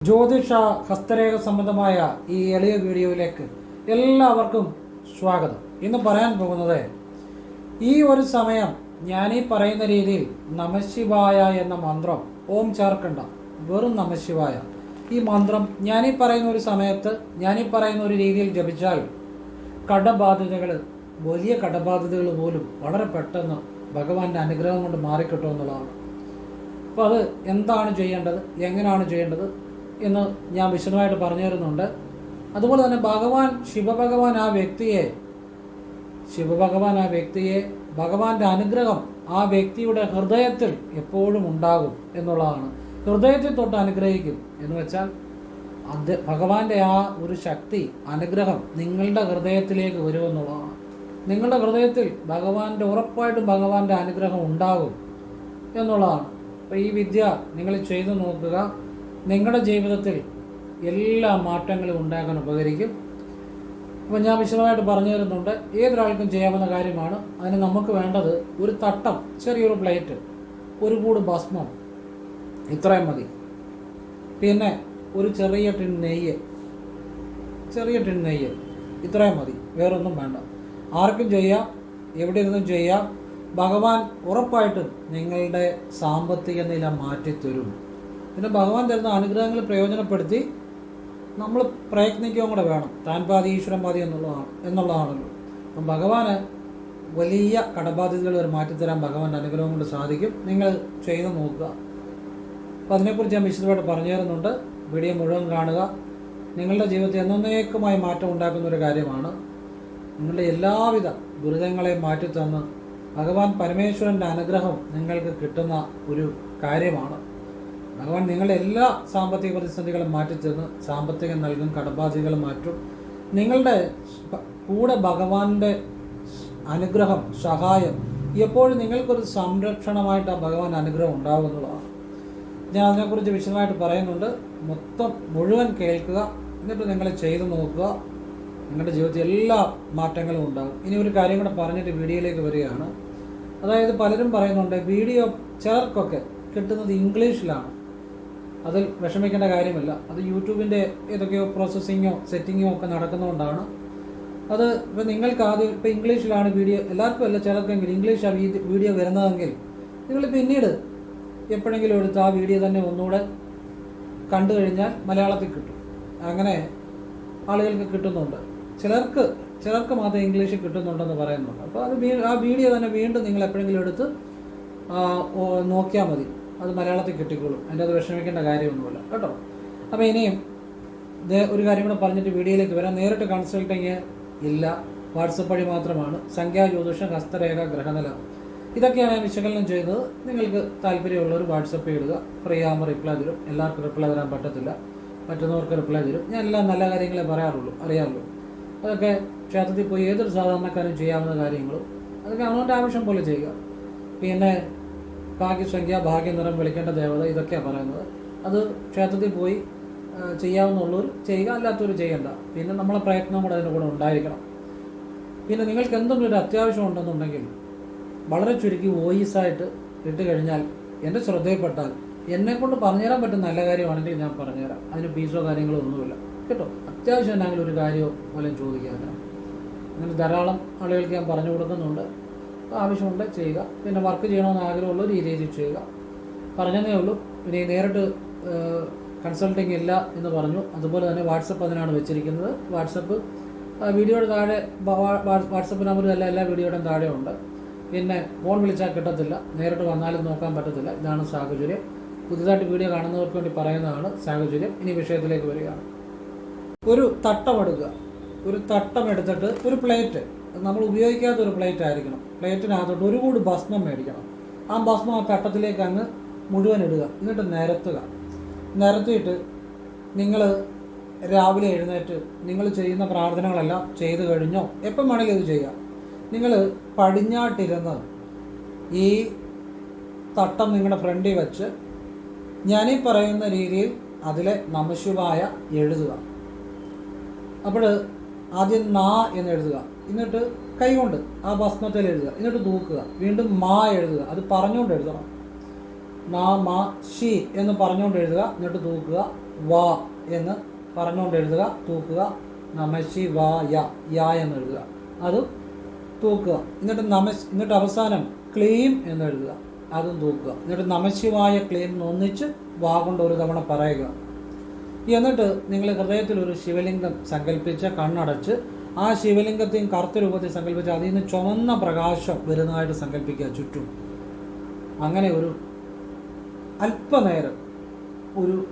ജ്യോതിഷ ഹസ്തരേഖ സംബന്ധമായ ഈ എളിയ വീഡിയോയിലേക്ക് എല്ലാവർക്കും സ്വാഗതം. ഇന്ന് പറയാൻ പോകുന്നത് ഈ ഒരു സമയം ഞാൻ ഈ പറയുന്ന രീതിയിൽ നമശിവായ എന്ന മന്ത്രം ഓം ചേർക്കണ്ട വെറും നമശിവായ. ഈ മന്ത്രം ഞാൻ ഈ പറയുന്ന ഒരു സമയത്ത് ഞാൻ ഈ പറയുന്ന ഒരു രീതിയിൽ ജപിച്ചാൽ കടബാധ്യതകൾ വലിയ കടബാധ്യതകൾ പോലും വളരെ പെട്ടെന്ന് ഭഗവാന്റെ അനുഗ്രഹം കൊണ്ട് മാറിക്കിട്ടുമെന്നുള്ളതാണ് അപ്പോൾ അത് എന്താണ് ചെയ്യേണ്ടത്? എങ്ങനെയാണ് ചെയ്യേണ്ടത്? എന്ന് ഞാൻ വിശദമായിട്ട് പറഞ്ഞു തരുന്നുണ്ട് അതുപോലെ തന്നെ ഭഗവാൻ ശിവഭഗവാൻ ആ വ്യക്തിയെ ശിവഭഗവാൻ ആ വ്യക്തിയെ ഭഗവാന്റെ അനുഗ്രഹം ആ വ്യക്തിയുടെ ഹൃദയത്തിൽ എപ്പോഴും ഉണ്ടാകും എന്നുള്ളതാണ്. ഹൃദയത്തിൽ തൊട്ട് അനുഗ്രഹിക്കും എന്ന് വെച്ചാൽ അത് ഭഗവാന്റെ ആ ഒരു ശക്തി അനുഗ്രഹം നിങ്ങളുടെ ഹൃദയത്തിലേക്ക് വരുമെന്നുള്ളതാണ് നിങ്ങളുടെ ഹൃദയത്തിൽ ഭഗവാന്റെ ഉറപ്പായിട്ടും ഭഗവാന്റെ അനുഗ്രഹം ഉണ്ടാകും എന്നുള്ളതാണ്. അപ്പോൾ ഈ വിദ്യ നിങ്ങൾ ചെയ്തു നോക്കുക. നിങ്ങളുടെ ജീവിതത്തിൽ എല്ലാ മാറ്റങ്ങളും ഉണ്ടാകാൻ ഉപകരിക്കും. അപ്പോൾ ഞാൻ വിശദമായിട്ട് പറഞ്ഞു തരുന്നുണ്ട്. ഏതൊരാൾക്കും ചെയ്യാവുന്ന കാര്യമാണ്. അതിന് നമുക്ക് വേണ്ടത് ഒരു തട്ടം ചെറിയൊരു പ്ലേറ്റ് ഒരു കൂട് ഭസ്മം. ഇത്രയും മതി. പിന്നെ ഒരു ചെറിയ ടിൻ നെയ്യ്. ചെറിയ ടിൻ നെയ്യ്. ഇത്രയും മതി. വേറൊന്നും വേണ്ട. ആർക്കും ചെയ്യാം എവിടെ ഇരുന്നും ചെയ്യാം. ഭഗവാൻ ഉറപ്പായിട്ടും നിങ്ങളുടെ സാമ്പത്തിക നില മാറ്റിത്തരും. പിന്നെ ഭഗവാൻ തരുന്ന അനുഗ്രഹങ്ങൾ പ്രയോജനപ്പെടുത്തി നമ്മൾ പ്രയത്നിക്കുകയും കൂടെ വേണം. താൻ പാതി ഈശ്വരൻ പാതി എന്നുള്ളതാണ് എന്നുള്ളതാണല്ലോ. അപ്പം ഭഗവാന് വലിയ കടബാധ്യതകൾ വരെ മാറ്റിത്തരാൻ ഭഗവാന്റെ അനുഗ്രഹം കൊണ്ട് സാധിക്കും. നിങ്ങൾ ചെയ്ത് നോക്കുക. അപ്പം അതിനെക്കുറിച്ച് ഞാൻ വിശദമായിട്ട് പറഞ്ഞു തരുന്നുണ്ട്. വീഡിയോ മുഴുവൻ കാണുക. നിങ്ങളുടെ ജീവിതത്തിൽ എന്നേക്കുമായി മാറ്റം ഉണ്ടാക്കുന്ന ഒരു കാര്യമാണ്. നിങ്ങളുടെ എല്ലാവിധ ദുരിതങ്ങളെയും മാറ്റിത്തന്ന് ഭഗവാൻ പരമേശ്വരന്റെ അനുഗ്രഹം നിങ്ങൾക്ക് കിട്ടുന്ന ഒരു കാര്യമാണ്. ഭഗവാൻ നിങ്ങളുടെ എല്ലാ സാമ്പത്തിക പ്രതിസന്ധികളും മാറ്റിത്തന്ന് സാമ്പത്തികം നൽകും കടബാധ്യതകൾ മാറ്റും. നിങ്ങളുടെ കൂടെ ഭഗവാന്റെ അനുഗ്രഹം സഹായം എപ്പോഴും നിങ്ങൾക്കൊരു സംരക്ഷണമായിട്ട് ആ ഭഗവാൻ അനുഗ്രഹം ഉണ്ടാകുമെന്നുള്ളതാണ് ഞാൻ അതിനെക്കുറിച്ച് വിശദമായിട്ട് പറയുന്നുണ്ട്. മൊത്തം മുഴുവൻ കേൾക്കുക എന്നിട്ട് നിങ്ങൾ ചെയ്തു നോക്കുക. നിങ്ങളുടെ ജീവിതത്തിൽ എല്ലാ മാറ്റങ്ങളും ഉണ്ടാകും. ഇനി ഒരു കാര്യം കൂടെ പറഞ്ഞിട്ട് വീഡിയോയിലേക്ക് വരികയാണ്. അതായത് പലരും പറയുന്നുണ്ട് വീഡിയോ ചിലർക്കൊക്കെ കിട്ടുന്നത് ഇംഗ്ലീഷിലാണ്. അതിൽ വിഷമിക്കേണ്ട കാര്യമില്ല. അത് യൂട്യൂബിന്റെ ഏതൊക്കെയോ പ്രോസസ്സിങ്ങോ സെറ്റിങ്ങോ ഒക്കെ നടക്കുന്നതുകൊണ്ടാണ്. അത് ഇപ്പം നിങ്ങൾക്ക് ആദ്യം ഇപ്പം ഇംഗ്ലീഷിലാണ് വീഡിയോ എല്ലാവർക്കും അല്ല ചിലർക്കെങ്കിലും ഇംഗ്ലീഷാണ് വീഡിയോ വരുന്നതെങ്കിൽ നിങ്ങൾ പിന്നീട് എപ്പോഴെങ്കിലും എടുത്ത് ആ വീഡിയോ തന്നെ ഒന്നുകൂടെ കണ്ടു കഴിഞ്ഞാൽ മലയാളത്തിൽ കിട്ടും. അങ്ങനെ ആളുകൾക്ക് കിട്ടുന്നുണ്ട്. ചിലർക്ക് ചിലർക്ക് മാത്രം ഇംഗ്ലീഷിൽ കിട്ടുന്നുണ്ടെന്ന് പറയുന്നുണ്ട് അപ്പോൾ അത് ആ വീഡിയോ തന്നെ വീണ്ടും നിങ്ങൾ എപ്പോഴെങ്കിലും എടുത്ത് നോക്കിയാൽ മതി. അത് മലയാളത്തിൽ കിട്ടിക്കോളും. അതിന്റെ അത് വിഷമിക്കേണ്ട കാര്യമൊന്നുമില്ല. കേട്ടോ? അപ്പോൾ ഇനിയും ഇത് ഒരു കാര്യം കൂടെ പറഞ്ഞിട്ട് വീഡിയോയിലേക്ക് വരാം. നേരിട്ട് കൺസൾട്ടിങ് ഇല്ല. വാട്സപ്പ് വഴി മാത്രമാണ്. സംഖ്യാ ജ്യോതിഷം ഹസ്തരേഖ ഗ്രഹനില ഇതൊക്കെയാണ് ഞാൻ വിശകലനം ചെയ്തത് നിങ്ങൾക്ക് താല്പര്യമുള്ളവർ വാട്സപ്പ് ഇടുക. ഫ്രീ ആകുമ്പോൾ റിപ്ലൈ തരും. എല്ലാവർക്കും റിപ്ലൈ തരാൻ പറ്റത്തില്ല. പറ്റുന്നവർക്ക് റിപ്ലൈ തരും. ഞാൻ എല്ലാ നല്ല കാര്യങ്ങളെ പറയാറുള്ളൂ. അറിയാറുള്ളൂ. അതൊക്കെ ക്ഷേത്രത്തിൽ പോയി ഏതൊരു സാധാരണക്കാരും ചെയ്യാവുന്ന കാര്യങ്ങളും അതൊക്കെ അവനവന്റെ ആവശ്യം പോലെ ചെയ്യുക. പിന്നെ ഭാഗ്യസംഖ്യ ഭാഗ്യനിറം വിളിക്കേണ്ട ദേവത ഇതൊക്കെയാണ് പറയുന്നത്. അത് ക്ഷേത്രത്തിൽ പോയി ചെയ്യാവുന്നുള്ളൂ ചെയ്യുക അല്ലാത്തവർ ചെയ്യണ്ട. പിന്നെ നമ്മളെ പ്രയത്നം കൂടെ അതിന്റെ കൂടെ ഉണ്ടായിരിക്കണം. പിന്നെ നിങ്ങൾക്ക് എന്തെങ്കിലും ഒരു അത്യാവശ്യം ഉണ്ടെന്നുണ്ടെങ്കിൽ വളരെ ചുരുക്കി വോയിസായിട്ട് ഇട്ട് കഴിഞ്ഞാൽ എന്റെ ശ്രദ്ധയിൽപ്പെട്ടാൽ എന്നെ കൊണ്ട് പറഞ്ഞുതരാൻ പറ്റുന്ന നല്ല കാര്യമാണെങ്കിൽ ഞാൻ പറഞ്ഞുതരാം. അതിന് ഫീസോ കാര്യങ്ങളോ ഒന്നുമില്ല. കേട്ടോ? അത്യാവശ്യം എന്തെങ്കിലും ഒരു കാര്യമോ പോലും ചോദിക്കാതെ. അങ്ങനെ ധാരാളം ആളുകൾക്ക് ഞാൻ പറഞ്ഞു കൊടുക്കുന്നുണ്ട്. ആവശ്യമുണ്ട് ചെയ്യുക. പിന്നെ വർക്ക് ചെയ്യണമെന്ന് ആഗ്രഹമുള്ള രീതിയിൽ ചെയ്യുക. പറഞ്ഞതേ ഉള്ളൂ. ഇനി നേരിട്ട് കൺസൾട്ടിങ് ഇല്ല എന്ന് പറഞ്ഞു. അതുപോലെ തന്നെ വാട്സപ്പ് അതിനാണ് വെച്ചിരിക്കുന്നത്. വാട്സപ്പ് വീഡിയോയുടെ താഴെ വാട്സപ്പ് നമ്പറും എല്ലാ എല്ലാ വീഡിയോയുടെയും താഴെ ഉണ്ട്. പിന്നെ ഫോൺ വിളിച്ചാൽ കിട്ടത്തില്ല. നേരിട്ട് വന്നാലും നോക്കാൻ പറ്റത്തില്ല. ഇതാണ് സാഹചര്യം. പുതിയതായിട്ട് വീഡിയോ കാണുന്നവർക്ക് വേണ്ടി പറയുന്നതാണ് സാഹചര്യം. ഇനി വിഷയത്തിലേക്ക് വരികയാണ്. ഒരു തട്ടം എടുക്കുക. ഒരു തട്ടം എടുത്തിട്ട് ഒരു പ്ലേറ്റ്. നമ്മൾ ഉപയോഗിക്കാത്ത ഒരു പ്ലേറ്റ് ആയിരിക്കണം. പ്ലേറ്റിനകത്തോട്ട് ഒരു കൂടി ഭസ്മം മേടിക്കണം. ആ ഭസ്മം ആ പെട്ടത്തിലേക്ക് അങ്ങ് മുഴുവൻ ഇടുക. എന്നിട്ട് നിരത്തുക. നിരത്തിയിട്ട് നിങ്ങൾ രാവിലെ എഴുന്നേറ്റ് നിങ്ങൾ ചെയ്യുന്ന പ്രാർത്ഥനകളെല്ലാം ചെയ്തു കഴിഞ്ഞോ? എപ്പം വേണമെങ്കിലും ഇത് ചെയ്യാം. നിങ്ങൾ പടിഞ്ഞാട്ടിരുന്ന് ഈ തട്ടം നിങ്ങളുടെ ഫ്രണ്ടിൽ വെച്ച് ഞാനീ പറയുന്ന രീതിയിൽ അതിലെ നമശിവായ എഴുതുക. അപ്പോൾ ആദ്യം നാ എന്ന് എഴുതുക. എന്നിട്ട് കൈകൊണ്ട് ആ ഭസ്മത്തിൽ എഴുതുക. എന്നിട്ട് തൂക്കുക വീണ്ടും മാ എഴുതുക. അത് പറഞ്ഞുകൊണ്ട് എഴുതണം. നാ മാ ഷി എന്ന് പറഞ്ഞുകൊണ്ട് എഴുതുക. എന്നിട്ട് തൂക്കുക വാ എന്ന് പറഞ്ഞുകൊണ്ട് എഴുതുക. തൂക്കുക നമശി വാ യ എന്ന് എഴുതുക. അത് തൂക്കുക എന്നിട്ട് നമശ് എന്നിട്ട് അവസാനം ക്ലീം എന്ന് എഴുതുക. അതും തൂക്കുക എന്നിട്ട് നമശിവായ ക്ലീം എന്ന് ഒന്നിച്ച് വാ കൊണ്ട് ഒരു തവണ പറയുക. എന്നിട്ട് നിങ്ങൾ ഹൃദയത്തിൽ ഒരു ശിവലിംഗം സങ്കല്പിച്ച് കണ്ണടച്ച് ആ ശിവലിംഗത്തെയും കറുത്ത രൂപത്തിൽ സങ്കല്പിച്ച് അതിൽ നിന്ന് ചുവന്ന പ്രകാശം വരുന്നതായിട്ട് സങ്കല്പിക്കുക ചുറ്റും. അങ്ങനെ ഒരു അല്പനേരം ഒരു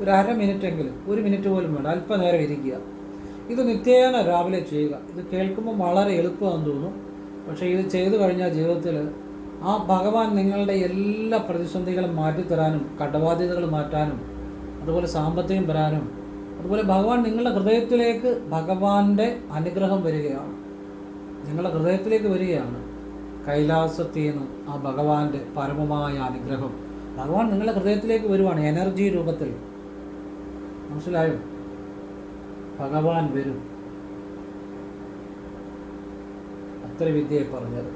ഒരു അര മിനിറ്റെങ്കിലും ഒരു മിനിറ്റ് പോലും വേണ്ട അല്പനേരം ഇരിക്കുക. ഇത് നിത്യേന രാവിലെ ചെയ്യുക. ഇത് കേൾക്കുമ്പോൾ വളരെ എളുപ്പമാണെന്ന് തോന്നും പക്ഷേ ഇത് ചെയ്തു കഴിഞ്ഞാൽ ജീവിതത്തിൽ ആ ഭഗവാൻ നിങ്ങളുടെ എല്ലാ പ്രതിസന്ധികളും മാറ്റിത്തരാനും കടബാധ്യതകൾ മാറ്റാനും അതുപോലെ സാമ്പത്തികം വരാനും അതുപോലെ ഭഗവാൻ നിങ്ങളുടെ ഹൃദയത്തിലേക്ക് ഭഗവാന്റെ അനുഗ്രഹം വരികയാണ്. നിങ്ങളുടെ ഹൃദയത്തിലേക്ക് വരികയാണ്. കൈലാസത്തിൽ നിന്ന് ആ ഭഗവാന്റെ പരമമായ അനുഗ്രഹം. ഭഗവാൻ നിങ്ങളുടെ ഹൃദയത്തിലേക്ക് വരുവാണ് എനർജി രൂപത്തിൽ. മനസ്സിലായോ? ഭഗവാൻ വരും. അത്ര വിദ്യയെ പറഞ്ഞത്.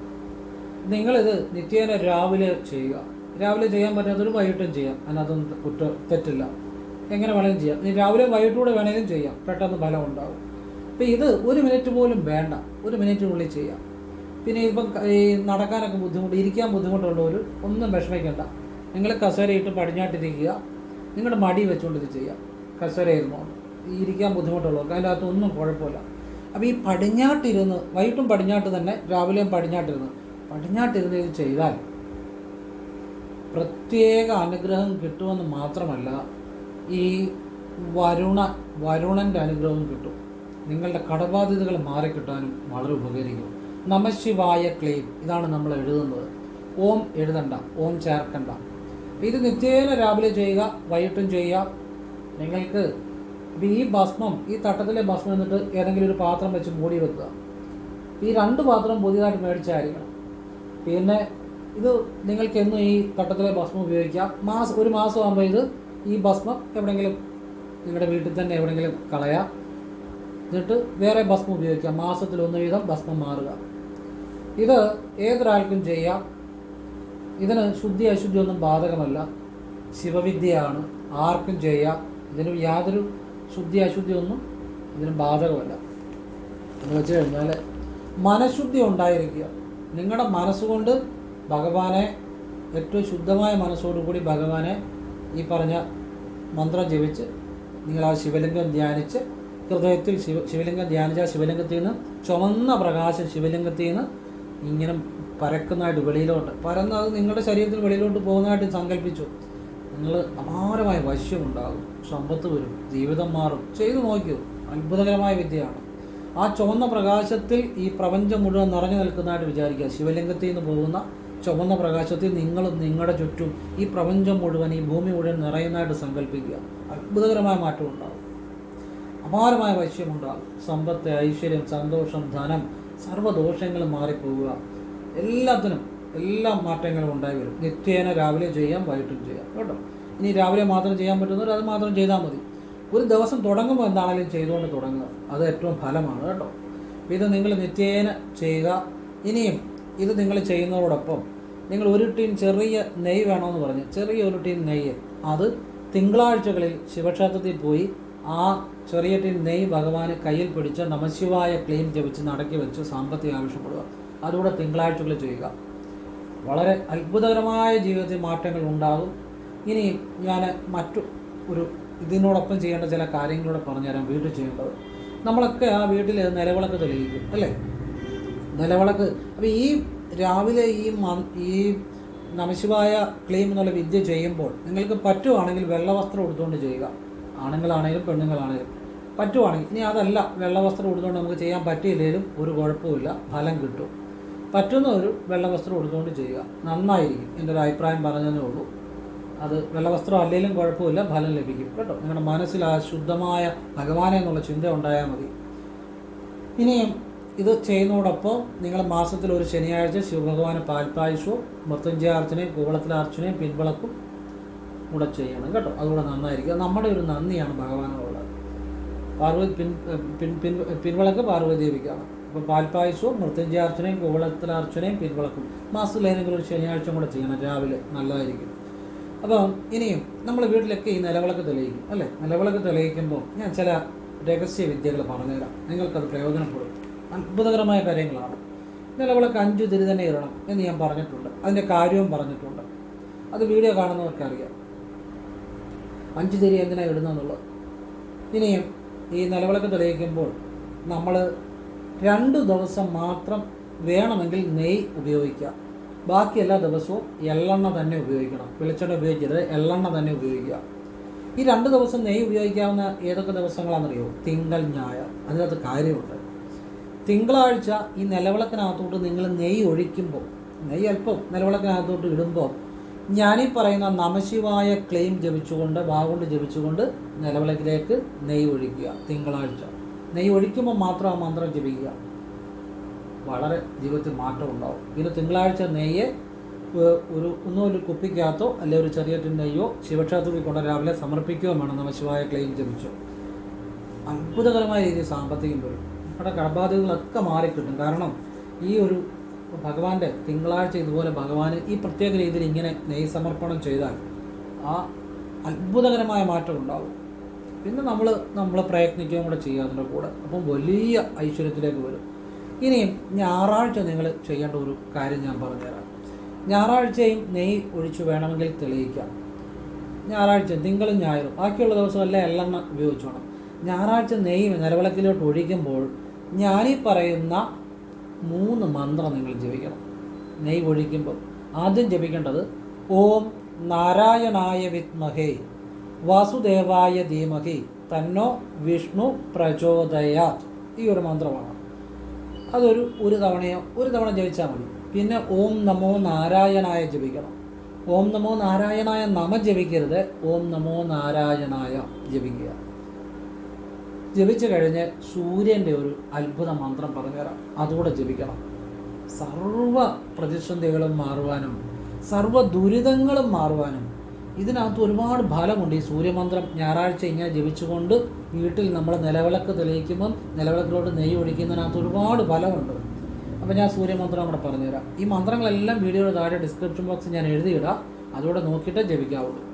നിങ്ങളിത് നിത്യേന രാവിലെ ചെയ്യുക. രാവിലെ ചെയ്യാൻ പറ്റാത്തൊരു വൈകിട്ടും ചെയ്യാം. അതിനകത്തൊന്നും കുറ്റ തെറ്റില്ല. എങ്ങനെ വേണമെങ്കിലും ചെയ്യാം. ഇനി രാവിലെ വൈകിട്ടൂടെ വേണമെങ്കിലും ചെയ്യാം. പെട്ടെന്ന് ഫലം ഉണ്ടാവും. അപ്പം ഇത് ഒരു മിനിറ്റ് പോലും വേണ്ട. ഒരു മിനിറ്റിനുള്ളിൽ ചെയ്യാം. പിന്നെ ഇപ്പം ഈ നടക്കാനൊക്കെ ബുദ്ധിമുട്ട് ഇരിക്കാൻ ബുദ്ധിമുട്ടുള്ളവർ ഒന്നും വിഷമിക്കണ്ട. നിങ്ങൾ കസേരയിട്ട് പടിഞ്ഞാട്ടിരിക്കുക. നിങ്ങളുടെ മടി വെച്ചുകൊണ്ട് ഇത് ചെയ്യാം. കസേര ഇരുന്നോണ്ട് ഈ ഇരിക്കാൻ ബുദ്ധിമുട്ടുള്ളവർക്ക് അതിന്റെ അകത്ത് ഒന്നും കുഴപ്പമില്ല. അപ്പോൾ ഈ പടിഞ്ഞാട്ടിരുന്ന് വൈകിട്ടും പടിഞ്ഞാട്ട് തന്നെ രാവിലെയും പടിഞ്ഞാട്ടിരുന്ന്. പടിഞ്ഞാട്ടിരുന്ന് ഇത് ചെയ്താൽ പ്രത്യേക അനുഗ്രഹം കിട്ടുമെന്ന് മാത്രമല്ല ഈ വരുണ വരുണന്റെ അനുഗ്രഹവും കിട്ടും. നിങ്ങളുടെ കടബാധ്യതകൾ മാറിക്കിട്ടാനും വളരെ ഉപകരിക്കും. നമശിവായ ക്ലെയിം ഇതാണ് നമ്മൾ എഴുതുന്നത്. ഓം എഴുതണ്ട ഓം ചേർക്കണ്ട. ഇത് നിത്യേന രാവിലെ ചെയ്യുക വൈകിട്ടും ചെയ്യുക. നിങ്ങൾക്ക് ഈ ഭസ്മം ഈ തട്ടത്തിലെ ഭസ്മം എന്നിട്ട് ഏതെങ്കിലും ഒരു പാത്രം വെച്ച് മൂടി വെക്കുക. ഈ രണ്ട് പാത്രം പുതിയതായിട്ട് മേടിച്ചായിരിക്കണം പിന്നെ ഇത് നിങ്ങൾക്ക് എന്നും ഈ തട്ടത്തിലെ ഭസ്മം ഉപയോഗിക്കാം. മാസം ഒരു മാസം ആകുമ്പോൾ ഇത് ഈ ഭസ്മം എവിടെയെങ്കിലും നിങ്ങളുടെ വീട്ടിൽ തന്നെ എവിടെയെങ്കിലും കളയാം. എന്നിട്ട് വേറെ ഭസ്മം ഉപയോഗിക്കാം മാസത്തിൽ ഒന്ന് വീതം ഭസ്മം മാറുക. ഇത് ഏതൊരാൾക്കും ചെയ്യാം. ഇതിന് ശുദ്ധി അശുദ്ധി ഒന്നും ബാധകമല്ല. ശിവവിദ്യയാണ്. ആർക്കും ചെയ്യാം. ഇതിന് യാതൊരു ശുദ്ധി അശുദ്ധി ഒന്നും ഇതിന് ബാധകമല്ല. എന്ന് വെച്ച് കഴിഞ്ഞാൽ മനഃശുദ്ധി ഉണ്ടായിരിക്കുക. നിങ്ങളുടെ മനസ്സുകൊണ്ട് ഭഗവാനെ ഏറ്റവും ശുദ്ധമായ മനസ്സോടുകൂടി ഭഗവാനെ ഈ പറഞ്ഞ മന്ത്രം ജപിച്ച് നിങ്ങൾ ആ ശിവലിംഗം ധ്യാനിച്ച് ഹൃദയത്തിൽ ശിവ ശിവലിംഗം ധ്യാനിച്ച ശിവലിംഗത്തിൽ നിന്ന് ചുമന്ന പ്രകാശം ശിവലിംഗത്തിൽ നിന്ന് ഇങ്ങനെ പരക്കുന്നതായിട്ട് വെളിയിലോട്ട് പരന്ന് അത് നിങ്ങളുടെ ശരീരത്തിൽ വെളിയിലോട്ട് പോകുന്നതായിട്ട് സങ്കല്പിച്ചു. നിങ്ങൾ അപാരമായ വശ്യമുണ്ടാകും. സമ്പത്ത് വരും. ജീവിതം മാറും. ചെയ്തു നോക്കൂ അത്ഭുതകരമായ വിദ്യയാണ്. ആ ചുവന്ന പ്രകാശത്തിൽ ഈ പ്രപഞ്ചം മുഴുവൻ നിറഞ്ഞു നിൽക്കുന്നതായിട്ട് വിചാരിക്കുക. ശിവലിംഗത്തിൽ നിന്ന് പോകുന്ന ചുവന്ന പ്രകാശത്തിൽ നിങ്ങളും നിങ്ങളുടെ ചുറ്റും ഈ പ്രപഞ്ചം മുഴുവൻ ഈ ഭൂമി മുഴുവൻ നിറയുന്നതായിട്ട് സങ്കല്പിക്കുക. അത്ഭുതകരമായ മാറ്റം ഉണ്ടാകും അപാരമായ വശ്യമുണ്ടാകും സമ്പത്ത് ഐശ്വര്യം സന്തോഷം ധനം സർവദോഷങ്ങളും മാറിപ്പോവുക. എല്ലാത്തിനും എല്ലാ മാറ്റങ്ങളും ഉണ്ടായി വരും. നിത്യേന രാവിലെ ചെയ്യാം വൈകിട്ടും ചെയ്യാം. കേട്ടോ? ഇനി രാവിലെ മാത്രം ചെയ്യാൻ പറ്റുന്നവർ അത് മാത്രം ചെയ്താൽ മതി. ഒരു ദിവസം തുടങ്ങുമ്പോൾ എന്താണെങ്കിലും ചെയ്തുകൊണ്ട് തുടങ്ങുക. അത് ഏറ്റവും ഫലമാണ്. കേട്ടോ? ഇത് നിങ്ങൾ നിത്യേന ചെയ്യുക. ഇനിയും ഇത് നിങ്ങൾ ചെയ്യുന്നതോടൊപ്പം നിങ്ങൾ ഒരു ടീൻ ചെറിയ നെയ്യ് വേണമെന്ന് പറഞ്ഞ് ചെറിയ ഒരു ടീൻ നെയ്യ്. അത് തിങ്കളാഴ്ചകളിൽ ശിവക്ഷേത്രത്തിൽ പോയി ആ ചെറിയ ടീൻ നെയ്യ് ഭഗവാന് കയ്യിൽ പിടിച്ച് നമശിവായ ക്ലീൻ ജപിച്ച് നടക്കി വെച്ച് സാമ്പത്തികം ആവശ്യപ്പെടുക. അതുകൂടെ തിങ്കളാഴ്ചകളിൽ ചെയ്യുക. വളരെ അത്ഭുതകരമായ ജീവിതത്തിൽ മാറ്റങ്ങൾ ഉണ്ടാകും. ഇനി ഞാൻ മറ്റു ഒരു ഇതിനോടൊപ്പം ചെയ്യേണ്ട ചില കാര്യങ്ങളോട് പറഞ്ഞുതരാം. വീട്ടിൽ ചെയ്യേണ്ടത്. നമ്മളൊക്കെ ആ വീട്ടിൽ നിലവിളക്ക് തെളിയിക്കും അല്ലേ? നിലവിളക്ക്. അപ്പോൾ ഈ രാവിലെ ഈ ഈ നമശിവായ ക്ലെയിം എന്നുള്ള വിദ്യ ചെയ്യുമ്പോൾ നിങ്ങൾക്ക് പറ്റുവാണെങ്കിൽ വെള്ളവസ്ത്രം എടുത്തുകൊണ്ട് ചെയ്യുക. ആണുങ്ങളാണെങ്കിലും പെണ്ണുങ്ങളാണെങ്കിലും പറ്റുവാണെങ്കിൽ ഇനി അതല്ല വെള്ളവസ്ത്രം എടുത്തുകൊണ്ട് നമുക്ക് ചെയ്യാൻ പറ്റിയില്ലെങ്കിലും ഒരു കുഴപ്പമില്ല ഫലം കിട്ടും. പറ്റുന്ന ഒരു വെള്ളവസ്ത്രം എടുത്തുകൊണ്ട് ചെയ്യുക. നന്നായിരിക്കും എന്റെ ഒരു അഭിപ്രായം പറഞ്ഞതേ ഉള്ളൂ. അത് വെള്ളവസ്ത്രം അല്ലെങ്കിലും കുഴപ്പമില്ല ഫലം ലഭിക്കും. കേട്ടോ? നിങ്ങളുടെ മനസ്സിൽ ആ ശുദ്ധമായ ഭഗവാനെ എന്നുള്ള ചിന്ത ഉണ്ടായാൽ മതി. ഇനിയും ഇത് ചെയ്യുന്നതോടൊപ്പം നിങ്ങൾ മാസത്തിൽ ഒരു ശനിയാഴ്ച ശിവഭഗവാന് പാൽപ്പായസവും മൃത്യുഞ്ജയാർച്ചനയും കൂവളത്തിലാർച്ചനയും പിൻവിളക്കും കൂടെ ചെയ്യണം കേട്ടോ. അതുകൂടെ നന്നായിരിക്കും. നമ്മുടെ ഒരു നന്ദിയാണ് ഭഗവാനോടുള്ളത് പാർവതി പിൻ പിൻ പിൻ പിൻവിളക്ക് പാർവതി ദേവിക്കാണ്. അപ്പോൾ പാൽപ്പായസവും മൃത്യുഞ്ജയാർച്ചനയും കൂവളത്തിലാർച്ചനയും പിൻവിളക്കും. മാസത്തിൽ ഏതെങ്കിലും ഒരു ശനിയാഴ്ച കൂടെ ചെയ്യണം രാവിലെ. നല്ലതായിരിക്കും. അപ്പം ഇനിയും നമ്മൾ വീട്ടിലൊക്കെ ഈ നിലവിളക്ക് തെളിയിക്കും അല്ലേ? നിലവിളക്ക് തെളിയിക്കുമ്പോൾ ഞാൻ ചില രഹസ്യ വിദ്യകൾ പറഞ്ഞുതരാം. നിങ്ങൾക്കത് പ്രയോജനപ്പെടും. അത്ഭുതകരമായ കാര്യങ്ങളാണ്. നിലവിളക്ക് അഞ്ചു തിരി തന്നെ ഇടണം എന്ന് ഞാൻ പറഞ്ഞിട്ടുണ്ട്. അതിന്റെ കാര്യവും പറഞ്ഞിട്ടുണ്ട്. അത് വീഡിയോ കാണുന്നവർക്ക് അറിയാം. അഞ്ച് തിരി എന്തിനാണ് ഇടുന്നതെന്നുള്ളത്. ഇനിയും ഈ നിലവിളക്ക് തെളിയിക്കുമ്പോൾ നമ്മൾ രണ്ട് ദിവസം മാത്രം വേണമെങ്കിൽ നെയ് ഉപയോഗിക്കുക. ബാക്കി എല്ലാ ദിവസവും എള്ളെണ്ണ തന്നെ ഉപയോഗിക്കണം. വെളിച്ചെണ്ണ ഉപയോഗിക്കരുത്. എള്ളെണ്ണ തന്നെ ഉപയോഗിക്കുക. ഈ രണ്ട് ദിവസം നെയ്യ് ഉപയോഗിക്കാവുന്ന ഏതൊക്കെ ദിവസങ്ങളാണെന്നറിയോ? തിങ്കൾ ഞായർ. അതിനകത്ത് കാര്യമുണ്ട്. തിങ്കളാഴ്ച ഈ നിലവിളക്കിനകത്തോട്ട് നിങ്ങൾ നെയ്യ് ഒഴിക്കുമ്പോൾ നെയ്യ് അല്പം നിലവിളക്കിനകത്തോട്ട് ഇടുമ്പോൾ ഞാനീ പറയുന്ന നമശിവായ ക്ലെയിം ജപിച്ചുകൊണ്ട് ഭാഗുകൊണ്ട് ജപിച്ചുകൊണ്ട് നിലവിളക്കിലേക്ക് നെയ്യ് ഒഴിക്കുക തിങ്കളാഴ്ച. നെയ്യ് ഒഴിക്കുമ്പോൾ മാത്രം ആ മന്ത്രം ജപിക്കുക. വളരെ ജീവിതത്തിൽ മാറ്റം ഉണ്ടാവും. പിന്നെ തിങ്കളാഴ്ച നെയ്യ് ഒരു ഒന്നും ഒരു കുപ്പിക്കകത്തോ അല്ലെ ഒരു ചെറിയ നെയ്യോ ശിവക്ഷേത്രത്തിൽ കൊണ്ട് രാവിലെ സമർപ്പിക്കുകയും വേണം നമശിവായ ക്ലെയിം ജപിച്ചു. അത്ഭുതകരമായ രീതിയിൽ സാമ്പത്തികം വരും. നമ്മുടെ കടബാധ്യതകളൊക്കെ മാറിക്കിട്ടും. കാരണം ഈ ഒരു ഭഗവാന്റെ തിങ്കളാഴ്ച ഇതുപോലെ ഭഗവാന് ഈ പ്രത്യേക രീതിയിൽ ഇങ്ങനെ നെയ് സമർപ്പണം ചെയ്താൽ ആ അത്ഭുതകരമായ മാറ്റം ഉണ്ടാവും. പിന്നെ നമ്മൾ നമ്മൾ പ്രയത്നിക്കുകയും കൂടെ ചെയ്യുക അതിന്റെ കൂടെ. അപ്പം വലിയ ഐശ്വര്യത്തിലേക്ക് വരും. ഇനിയും ഞായറാഴ്ച നിങ്ങൾ ചെയ്യേണ്ട ഒരു കാര്യം ഞാൻ പറഞ്ഞുതരാം. ഞായറാഴ്ചയും നെയ്യ് ഒഴിച്ച് വേണമെങ്കിൽ തെളിയിക്കാം. ഞായറാഴ്ച തിങ്കളും ഞായറും. ബാക്കിയുള്ള ദിവസമെല്ലാം എല്ലെണ്ണ ഉപയോഗിച്ചു വേണം ഞായറാഴ്ച നെയ്യ് നിലവിളക്കിലോട്ട് ഒഴിക്കുമ്പോൾ ഞാനീ പറയുന്ന മൂന്ന് മന്ത്രം നിങ്ങൾ ജപിക്കണം. നെയ് ഒഴിക്കുമ്പോൾ ആദ്യം ജപിക്കേണ്ടത് ഓം നാരായണായ വിത്മഹേ വാസുദേവായ ധീമഹി തന്നോ വിഷ്ണു പ്രചോദയാത്. ഈ ഒരു മന്ത്രമാണ്. അതൊരു ഒരു തവണയോ ഒരു തവണ ജപിച്ചാൽ മതി. പിന്നെ ഓം നമോ നാരായണായ ജപിക്കണം. ഓം നമോ നാരായണായ നമ ജപിക്കരുത്. ഓം നമോ നാരായണായ ജപിക്കുക. ജപിച്ചു കഴിഞ്ഞ് സൂര്യന്റെ ഒരു അത്ഭുത മന്ത്രം പറഞ്ഞുതരാം. അതുകൂടെ ജപിക്കണം. സർവ പ്രതിസന്ധികളും മാറുവാനും സർവ ദുരിതങ്ങളും മാറുവാനും ഇതിനകത്ത് ഒരുപാട് ഫലമുണ്ട്. ഈ സൂര്യമന്ത്രം ഞായറാഴ്ച ഇങ്ങനെ ജപിച്ചുകൊണ്ട് വീട്ടിൽ നമ്മൾ നിലവിളക്ക് തെളിയിക്കുമ്പം നിലവിളക്കിലോട്ട് നെയ്യ് ഒഴിക്കുന്നതിനകത്ത് ഒരുപാട് ഫലമുണ്ട്. അപ്പോൾ ഞാൻ സൂര്യമന്ത്രം കൂടെ പറഞ്ഞുതരാം. ഈ മന്ത്രങ്ങളെല്ലാം വീഡിയോയുടെ താഴെ ഡിസ്ക്രിപ്ഷൻ ബോക്സിൽ ഞാൻ എഴുതിയിടാം. അതുകൂടെ നോക്കിയിട്ട് ജപിക്കാവുള്ളൂ.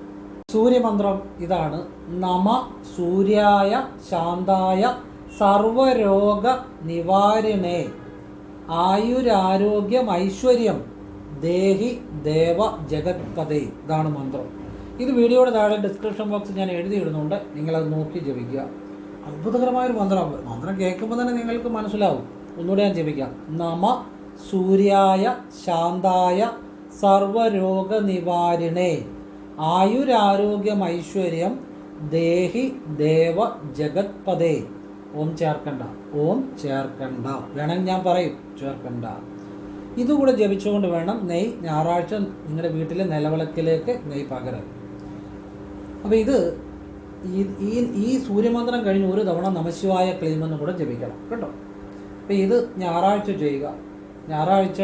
സൂര്യമന്ത്രം ഇതാണ്. നമ സൂര്യായ ശാന്തായ സർവരോഗ നിവാരിണേ. ആയുരാരോഗ്യം ഐശ്വര്യം. ദേഹി ദേവ ജഗത്പതേ ഇതാണ് മന്ത്രം. ഇത് വീഡിയോയുടെ താഴെ ഡിസ്ക്രിപ്ഷൻ ബോക്സ് ഞാൻ എഴുതിയിടുന്നുണ്ട്. നിങ്ങളത് നോക്കി ജപിക്കുക. അത്ഭുതകരമായൊരു മന്ത്രമാണ് മന്ത്രം കേൾക്കുമ്പോൾ തന്നെ നിങ്ങൾക്ക് മനസ്സിലാവും. ഒന്നുകൂടെ ഞാൻ ജപിക്കാം. നമ സൂര്യായ ശാന്തായ സർവരോഗ നിവാരിണേ. ആയുരാരോഗ്യം ഐശ്വര്യം ദേഹി ദേവ ജഗത്പതേ ഓം ചേർക്കണ്ട ഓം ചേർക്കണ്ട. വേണമെങ്കിൽ ഞാൻ പറയും ചേർക്കണ്ട. ഇതുകൂടെ ജപിച്ചുകൊണ്ട് വേണം നെയ് ഞായറാഴ്ച നിങ്ങളുടെ വീട്ടിലെ നിലവിളക്കിലേക്ക് നെയ് പകരാൻ. അപ്പോൾ ഇത് ഈ ഈ ഈ സൂര്യമന്ത്രം കഴിഞ്ഞ് ഒരു തവണ നമശിവായ ക്ലീമെന്ന് കൂടെ ജപിക്കണം കേട്ടോ. അപ്പോൾ ഇത് ഞായറാഴ്ച ചെയ്യുക ഞായറാഴ്ച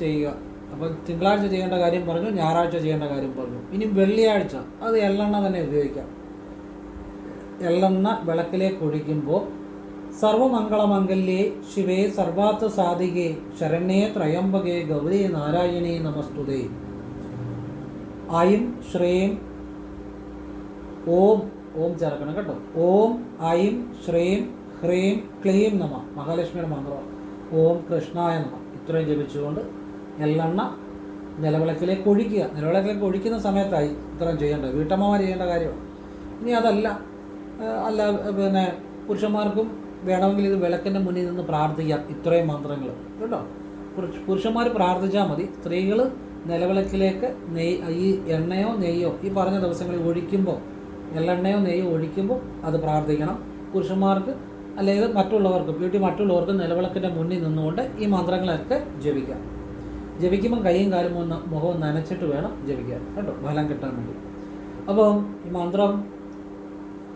ചെയ്യുക. അപ്പോൾ തിങ്കളാഴ്ച ചെയ്യേണ്ട കാര്യം പറഞ്ഞു ഞായറാഴ്ച ചെയ്യേണ്ട കാര്യം പറഞ്ഞു. ഇനി വെള്ളിയാഴ്ച അത് എള്ളെണ്ണ തന്നെ ഉപയോഗിക്കാം. എള്ളെണ്ണ വിളക്കിലേക്ക് ഒഴിക്കുമ്പോൾ സർവമംഗളമംഗല്യേ ശിവേ സർവാർത്ഥ സാധികേ ശരണേ ത്രയംബകേ ഗൗരി നാരായണേ നമസ്തുതേ. ഐം ശ്രീം ഓം ഓം ചേർക്കണം കേട്ടോ. ഓം ഐം ശ്രീം ഹ്രീം ക്ലീം നമ. മഹാലക്ഷ്മിയുടെ മന്ത്രം. ഓം കൃഷ്ണായ നമ. ഇത്രയും ജപിച്ചുകൊണ്ട് എള്ളെണ്ണ നിലവിളക്കിലേക്ക് ഒഴിക്കുക. നിലവിളക്കിലേക്ക് ഒഴിക്കുന്ന സമയത്തായി ഇത്രയും ചെയ്യേണ്ടത് വീട്ടമ്മമാർ ചെയ്യേണ്ട കാര്യമാണ്. ഇനി അതല്ല അല്ല പിന്നെ പുരുഷന്മാർക്കും വേണമെങ്കിൽ ഇത് വിളക്കിന്റെ മുന്നിൽ നിന്ന് പ്രാർത്ഥിക്കാം ഇത്രയും മന്ത്രങ്ങൾ കേട്ടോ? പുരുഷന്മാർ പ്രാർത്ഥിച്ചാൽ മതി. സ്ത്രീകൾ നിലവിളക്കിലേക്ക് നെയ് ഈ എണ്ണയോ നെയ്യോ ഈ പറഞ്ഞ ദിവസങ്ങളിൽ ഒഴിക്കുമ്പോൾ എള്ളെണ്ണയോ നെയ്യോ ഒഴിക്കുമ്പോൾ അത് പ്രാർത്ഥിക്കണം. പുരുഷന്മാർക്ക് അല്ലെങ്കിൽ മറ്റുള്ളവർക്ക് വീട്ടിൽ മറ്റുള്ളവർക്ക് നിലവിളക്കിന്റെ മുന്നിൽ നിന്നുകൊണ്ട് ഈ മന്ത്രങ്ങളൊക്കെ ജപിക്കാം. ജപിക്കുമ്പം കൈയും കാലും ഒന്ന് മുഖവും നനച്ചിട്ട് വേണം ജപിക്കാൻ. കേട്ടോ? ഫലം കിട്ടാൻ വേണ്ടി. അപ്പോൾ ഈ മന്ത്രം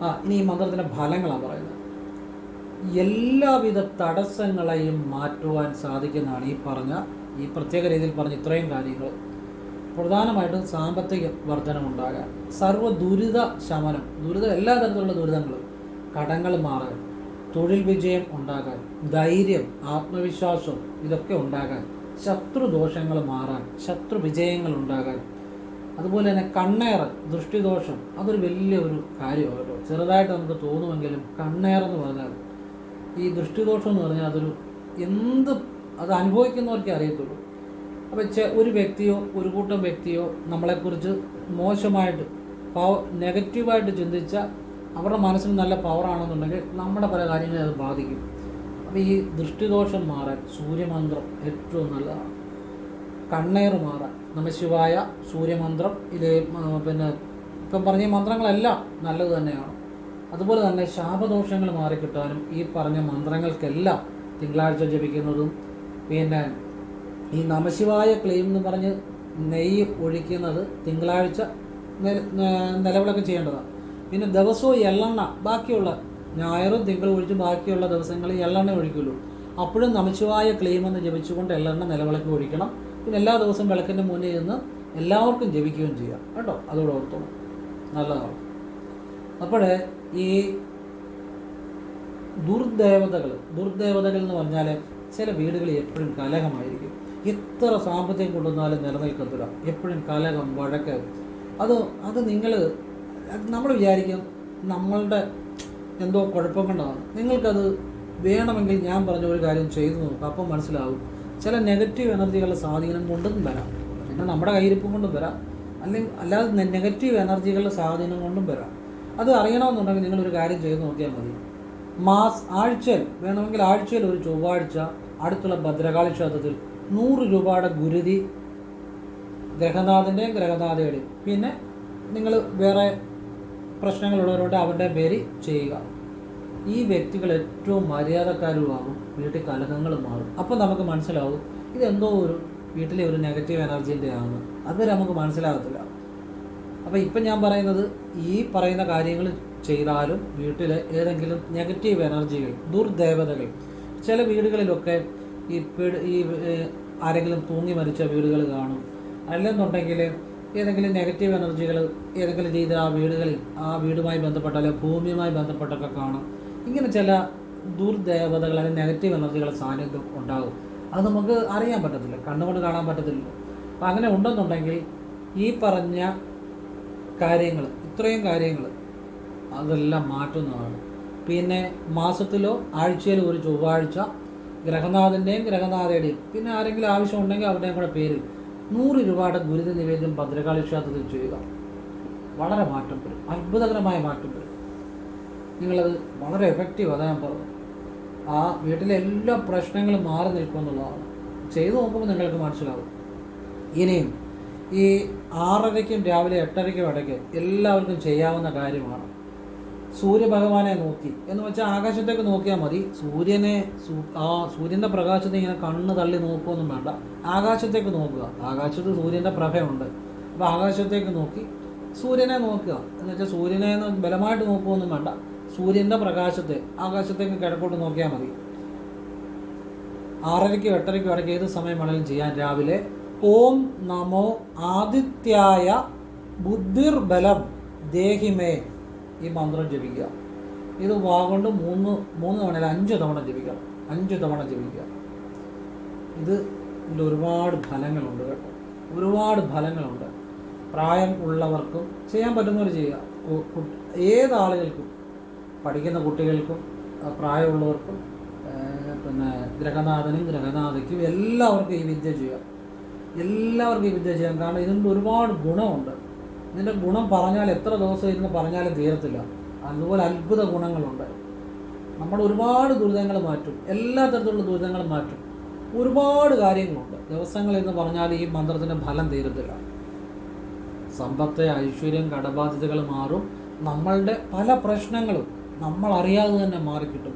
ആ ഇനി ഈ മന്ത്രത്തിന്റെ ഫലങ്ങളാണ് പറയുന്നത്. എല്ലാവിധ തടസ്സങ്ങളെയും മാറ്റുവാൻ സാധിക്കുന്നതാണ് ഈ പറഞ്ഞ ഈ പ്രത്യേക രീതിയിൽ പറഞ്ഞ ഇത്രയും കാര്യങ്ങൾ. പ്രധാനമായിട്ടും സാമ്പത്തിക വർധനമുണ്ടാകാൻ. സർവ ദുരിത ശമനം ദുരിത എല്ലാ തരത്തിലുള്ള ദുരിതങ്ങളും. കടങ്ങൾ മാറാൻ തൊഴിൽ വിജയം ഉണ്ടാകാൻ ധൈര്യം ആത്മവിശ്വാസം ഇതൊക്കെ ഉണ്ടാകാൻ. ശത്രുദോഷങ്ങൾ മാറാൻ ശത്രു വിജയങ്ങൾ ഉണ്ടാകാൻ. അതുപോലെ തന്നെ കണ്ണേർ ദൃഷ്ടിദോഷം അതൊരു വലിയ ഒരു കാര്യമാണ് ചെറുതായിട്ട് നമുക്ക് തോന്നുമെങ്കിലും കണ്ണേർ എന്ന് പറഞ്ഞാൽ ഈ ദൃഷ്ടിദോഷം എന്ന് പറഞ്ഞാൽ അതൊരു എന്ത് അത് അനുഭവിക്കുന്നവർക്കേ അറിയത്തുള്ളൂ. അപ്പോൾ ഒരു വ്യക്തിയോ ഒരു കൂട്ടം വ്യക്തിയോ നമ്മളെക്കുറിച്ച് മോശമായിട്ട് പവ നെഗറ്റീവായിട്ട് ചിന്തിച്ച അവരുടെ മനസ്സിന് നല്ല പവറാണെന്നുണ്ടെങ്കിൽ നമ്മുടെ പല കാര്യങ്ങളെ അത് ബാധിക്കും. അപ്പോൾ ഈ ദൃഷ്ടിദോഷം മാറാൻ സൂര്യമന്ത്രം ഏറ്റവും നല്ലതാണ്. കണ്ണേറ് മാറാൻ. നമശിവായ സൂര്യമന്ത്രം ഇത് പിന്നെ ഇപ്പം പറഞ്ഞ മന്ത്രങ്ങളെല്ലാം നല്ലത് തന്നെയാണ്. അതുപോലെ തന്നെ ശാപദോഷങ്ങൾ മാറിക്കിട്ടാനും ഈ പറഞ്ഞ മന്ത്രങ്ങൾക്കെല്ലാം തിങ്കളാഴ്ച ജപിക്കുന്നതും പിന്നെ ഈ നമശിവായ ക്ലെയിം എന്ന് പറഞ്ഞ് നെയ്യ് ഒഴിക്കുന്നത് തിങ്കളാഴ്ച നിലവിളക്ക് ചെയ്യേണ്ടതാണ്. പിന്നെ ദിവസവും എള്ളെണ്ണ ബാക്കിയുള്ള ഞായറും തിങ്കൾ ഒഴിച്ച് ബാക്കിയുള്ള ദിവസങ്ങളിൽ എള്ളെണ്ണ ഒഴിക്കുള്ളൂ. അപ്പോഴും നമശിവായ ക്ലെയിം എന്ന് ജപിച്ചുകൊണ്ട് എള്ളെണ്ണ നിലവിളക്ക് ഒഴിക്കണം. പിന്നെ എല്ലാ ദിവസവും വിളക്കിന്റെ മുന്നിൽ നിന്ന് എല്ലാവർക്കും ജപിക്കുകയും ചെയ്യാം. കേട്ടോ? അതോടെ ഓർത്തോളൂ നല്ലതാണ്. അപ്പോൾ ഈ ദുർദേവതകൾ ദുർദേവതകൾ എന്ന് പറഞ്ഞാൽ ചില വീടുകളിൽ എപ്പോഴും കലഹമായിരിക്കും. എത്ര സാമ്പത്തികം കൊണ്ടുവന്നാലും നിലനിൽക്കത്തില്ല. എപ്പോഴും കലഹം വഴക്ക്. അത് അത് നിങ്ങൾ നമ്മൾ വിചാരിക്കും നമ്മളുടെ എന്തോ കുഴപ്പം കൊണ്ടാണ്. നിങ്ങൾക്കത് വേണമെങ്കിൽ ഞാൻ പറഞ്ഞ ഒരു കാര്യം ചെയ്തു നോക്കുക അപ്പം മനസ്സിലാവും. ചില നെഗറ്റീവ് എനർജികളുടെ സ്വാധീനം കൊണ്ടും വരാം. പിന്നെ നമ്മുടെ കയ്യിരിപ്പം കൊണ്ടും വരാം. അല്ലെങ്കിൽ അല്ലാതെ നെഗറ്റീവ് എനർജികളുടെ സ്വാധീനം കൊണ്ടും വരാം. അത് അറിയണമെന്നുണ്ടെങ്കിൽ നിങ്ങളൊരു കാര്യം ചെയ്തു നോക്കിയാൽ മതി. മാസ് ആഴ്ചയിൽ വേണമെങ്കിൽ ആഴ്ചയിൽ ഒരു ചൊവ്വാഴ്ച അടുത്തുള്ള ഭദ്രകാളി ക്ഷേത്രത്തിൽ നൂറ് രൂപയുടെ ഗുരുതി ഗ്രഹനാഥന്റെയും ഗ്രഹനാഥയുടെയും. പിന്നെ നിങ്ങൾ വേറെ പ്രശ്നങ്ങളുള്ളവരോട് അവരുടെ പേര് ചെയ്യുക. ഈ വ്യക്തികൾ ഏറ്റവും മര്യാദക്കാരുമാകും വീട്ടിൽ കലഹങ്ങൾ മാറും. അപ്പോൾ നമുക്ക് മനസ്സിലാവും ഇതെന്തോ ഒരു വീട്ടിലെ ഒരു നെഗറ്റീവ് എനർജീന്റെ ആണ്. അതുവരെ നമുക്ക് മനസ്സിലാകത്തില്ല. അപ്പോൾ ഇപ്പം ഞാൻ പറയുന്നത് ഈ പറയുന്ന കാര്യങ്ങൾ ചെയ്താലും വീട്ടിലെ ഏതെങ്കിലും നെഗറ്റീവ് എനർജികൾ ദുർദേവതകൾ ചില വീടുകളിലൊക്കെ ഈ ഈ ആരെങ്കിലും തൂങ്ങി മരിച്ച വീടുകൾ കാണും. അല്ലെന്നുണ്ടെങ്കിൽ ഏതെങ്കിലും നെഗറ്റീവ് എനർജികൾ ഏതെങ്കിലും രീതിയിൽ ആ വീടുകളിൽ ആ വീടുമായി ബന്ധപ്പെട്ട അല്ലെങ്കിൽ ഭൂമിയുമായി ബന്ധപ്പെട്ടൊക്കെ കാണും. ഇങ്ങനെ ചില ദുർദേവതകൾ അല്ലെങ്കിൽ നെഗറ്റീവ് എനർജികളുടെ സാന്നിധ്യം ഉണ്ടാകും. അത് നമുക്ക് അറിയാൻ പറ്റത്തില്ല കണ്ണുകൊണ്ട് കാണാൻ പറ്റത്തില്ല. അപ്പം അങ്ങനെ ഉണ്ടെന്നുണ്ടെങ്കിൽ ഈ പറഞ്ഞ കാര്യങ്ങൾ ഇത്രയും കാര്യങ്ങൾ അതെല്ലാം മാറ്റുന്നതാണ്. പിന്നെ മാസത്തിലോ ആഴ്ചയിലോ ഒരു ചൊവ്വാഴ്ച ഗ്രഹനാഥന്റെയും ഗ്രഹനാഥയുടെയും പിന്നെ ആരെങ്കിലും ആവശ്യമുണ്ടെങ്കിൽ അവരുടെയും കൂടെ പേരിൽ നൂറ് രൂപയുടെ ദുരിത നിവേദ്യം ഭദ്രകാളി ക്ഷേത്രത്തിൽ ചെയ്യുക. വളരെ മാറ്റം വരും. അത്ഭുതകരമായ മാറ്റം വരും. നിങ്ങളത് വളരെ എഫക്റ്റീവ് അതാ ഞാൻ പറഞ്ഞത്. ആ വീട്ടിലെ എല്ലാ പ്രശ്നങ്ങളും മാറി നിൽക്കുമെന്നുള്ളതാണ് ചെയ്തു നോക്കുമ്പോൾ നിങ്ങൾക്ക് മനസ്സിലാവും. ഇനിയും ഈ ആറരയ്ക്കും രാവിലെ എട്ടരയ്ക്കും ഇടയ്ക്ക് എല്ലാവർക്കും ചെയ്യാവുന്ന കാര്യമാണ്. സൂര്യഭഗവാനെ നോക്കി. എന്ന് വെച്ചാൽ ആകാശത്തേക്ക് നോക്കിയാൽ മതി. സൂര്യനെ ആ സൂര്യന്റെ പ്രകാശത്തെ ഇങ്ങനെ കണ്ണ് തള്ളി നോക്കുകയൊന്നും വേണ്ട. ആകാശത്തേക്ക് നോക്കുക. ആകാശത്ത് സൂര്യന്റെ പ്രഭയുണ്ട്. അപ്പോൾ ആകാശത്തേക്ക് നോക്കി സൂര്യനെ നോക്കുക. എന്ന് വെച്ചാൽ സൂര്യനെ ബലമായിട്ട് നോക്കുകയൊന്നും വേണ്ട. സൂര്യന്റെ പ്രകാശത്തെ ആകാശത്തേക്ക് കിഴക്കോട്ട് നോക്കിയാൽ മതി. ആറരയ്ക്കും എട്ടരയ്ക്കും ഇടയ്ക്ക് ഏത് സമയം വേണമെങ്കിലും ചെയ്യാൻ രാവിലെ ഓം നമോ ആദിത്യായ ബുദ്ധിർബലം ദേഹിമേ ഈ മന്ത്രം ജപിക്കുക. ഇത് വാഗൊണ്ട് മൂന്ന് മൂന്ന് തവണ അല്ല അഞ്ച് തവണ ജപിക്കണം. അഞ്ച് തവണ ജപിക്കുക. ഇത് ഇതിൽ ഒരുപാട് ഫലങ്ങളുണ്ട് കേട്ടോ. ഒരുപാട് ഫലങ്ങളുണ്ട്. പ്രായം ഉള്ളവർക്കും ചെയ്യാൻ പറ്റുന്നവർ ചെയ്യുക. കു- കു- ഏത് ആളുകൾക്കും പഠിക്കുന്ന കുട്ടികൾക്കും പ്രായമുള്ളവർക്കും പിന്നെ ഗ്രഹനാഥനും ഗ്രഹനാഥയ്ക്കും എല്ലാവർക്കും ഈ വിദ്യ ചെയ്യാം എല്ലാവർക്കും ഈ വിദ്യ ചെയ്യാം കാരണം ഇതിന്റെ ഒരുപാട് ഗുണമുണ്ട്. ഇതിന്റെ ഗുണം പറഞ്ഞാൽ എത്ര ദിവസം ഇരുന്ന് പറഞ്ഞാലും തീരത്തില്ല. അതുപോലെ അത്ഭുത ഗുണങ്ങളുണ്ട്. നമ്മൾ ഒരുപാട് ദുരിതങ്ങൾ മാറ്റും. എല്ലാ തരത്തിലുള്ള ദുരിതങ്ങളും മാറ്റും. ഒരുപാട് കാര്യങ്ങളുണ്ട്. ദിവസങ്ങൾ എന്ന് പറഞ്ഞാൽ ഈ മന്ത്രത്തിന്റെ ഫലം തീരത്തില്ല. സമ്പത്ത് ഐശ്വര്യം കടബാധ്യതകൾ മാറും. നമ്മളുടെ പല പ്രശ്നങ്ങളും നമ്മൾ അറിയാതെ തന്നെ മാറിക്കിട്ടും.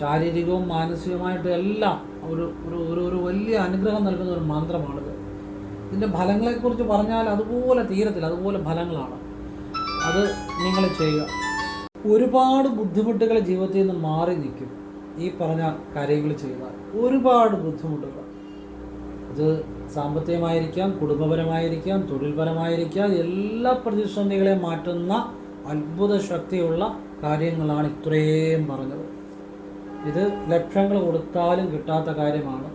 ശാരീരികവും മാനസികവുമായിട്ടും എല്ലാം ഒരു ഒരു ഒരു വലിയ അനുഗ്രഹം നൽകുന്ന ഒരു മന്ത്രമാണിത് ഇതിന്റെ ഫലങ്ങളെക്കുറിച്ച് പറഞ്ഞാൽ അതുപോലെ തീരത്തില്ല അതുപോലെ ഫലങ്ങളാണ്. അത് നിങ്ങൾ ചെയ്യുക. ഒരുപാട് ബുദ്ധിമുട്ടുകൾ ജീവിതത്തിൽ നിന്ന് മാറി നിൽക്കും. ഈ പറഞ്ഞ കാര്യങ്ങൾ ചെയ്താൽ ഒരുപാട് ബുദ്ധിമുട്ടുകൾ. അത് സാമ്പത്തികമായിരിക്കാം കുടുംബപരമായിരിക്കാം തൊഴിൽപരമായിരിക്കാം എല്ലാ പ്രതിസന്ധികളെയും മാറ്റുന്ന അത്ഭുത ശക്തിയുള്ള കാര്യങ്ങളാണ് ഇത്രയും പറഞ്ഞത്. ഇത് ലക്ഷങ്ങൾ കൊടുത്താലും കിട്ടാത്ത കാര്യമാണ്.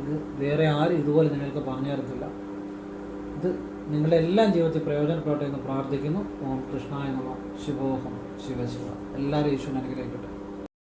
ഇത് വേറെ ആരും ഇതുപോലെ നിങ്ങൾക്ക് പറഞ്ഞു തരത്തില്ല ഇത് നിങ്ങളുടെ എല്ലാം ജീവിതത്തിൽ പ്രയോജനപ്പെട്ടെ എന്ന് പ്രാർത്ഥിക്കുന്നു. ഓം കൃഷ്ണായ നമ. ശിവോഹം. ശിവശിവ എല്ലാവരും ഈശ്വരൻ അനുഗ്രഹിക്കട്ടെ.